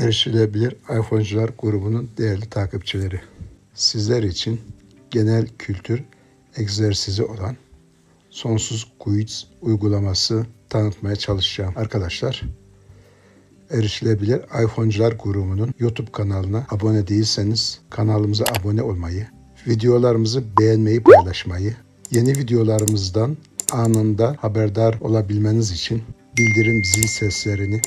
Erişilebilir iPhone'cular grubunun değerli takipçileri. Sizler için genel kültür egzersizi olan sonsuz quiz uygulaması tanıtmaya çalışacağım arkadaşlar. Erişilebilir iPhone'cular grubunun YouTube kanalına abone değilseniz kanalımıza abone olmayı, videolarımızı beğenmeyi, paylaşmayı, yeni videolarımızdan anında haberdar olabilmeniz için bildirim zil seslerini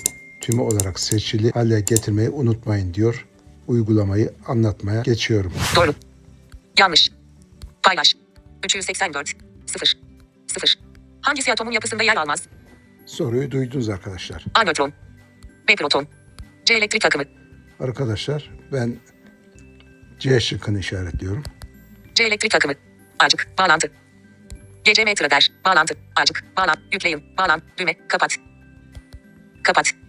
tümü olarak seçili hale getirmeyi unutmayın diyor. Uygulamayı anlatmaya geçiyorum. Doğru. Yanlış. Paylaş. 384. 0. 0. Hangisi atomun yapısında yer almaz? Soruyu duydunuz arkadaşlar. A nötron. B proton. C elektrik akımı. Arkadaşlar ben C şıkkını işaretliyorum. C elektrik akımı. Acık. Bağlantı. GC metre der. Bağlantı. Acık. Bağlan. Yükleyin. Bağlan. Düğme. Kapat. Kapat.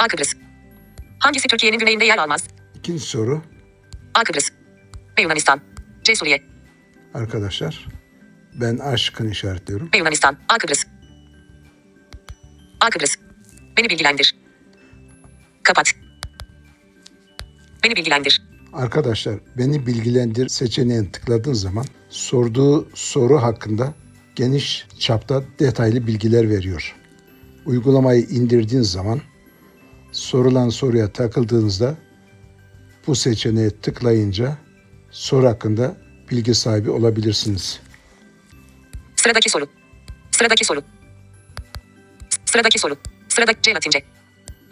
A Kıbrıs. Hangisi Türkiye'nin güneyinde yer almaz? İkinci soru A Kıbrıs. B Yunanistan. C Suriye. arkadaşlar ben A şıkkını işaretliyorum. B Yunanistan. A Kıbrıs. A Kıbrıs. Beni bilgilendir. Kapat. Beni bilgilendir. Arkadaşlar beni bilgilendir seçeneğine tıkladığın zaman sorduğu soru hakkında geniş çapta detaylı bilgiler veriyor. Uygulamayı indirdiğin zaman sorulan soruya takıldığınızda bu seçeneğe tıklayınca soru hakkında bilgi sahibi olabilirsiniz. Sıradaki soru. Sıradaki soru. Sıradaki soru. Sıradaki C Latince.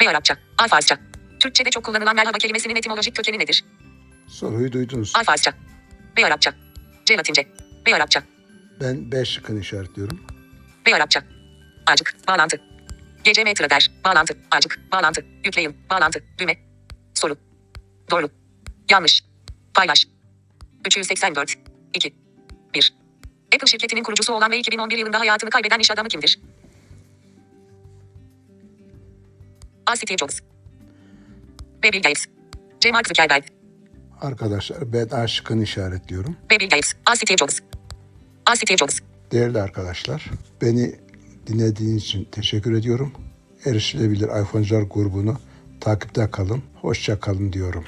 B Arapça. A Farsça. Türkçe'de çok kullanılan merhaba kelimesinin etimolojik kökeni nedir? Soruyu duydunuz. A Farsça. B Arapça. C Latince. B Arapça. Ben B şıkkını işaretliyorum. B Arapça. Acık. Bağlantı. Gece metre der. Bağlantı. Acık. Bağlantı. Yükleyin. Bağlantı. Düğme. Soru. Doğru. Yanlış. Paylaş. 384. 2. 1. Apple şirketinin kurucusu olan ve 2011 yılında hayatını kaybeden iş adamı kimdir? A. Steve Jobs. B. Bill Gates. C. Mark Zuckerberg. Arkadaşlar ben A şıkkını işaretliyorum. B. Bill Gates. A. Steve Jobs. A. Steve Jobs. Değerli arkadaşlar, beni dinlediğiniz için teşekkür ediyorum. Erişilebilir iPhone'cular grubunu takipte kalın, hoşça kalın diyorum.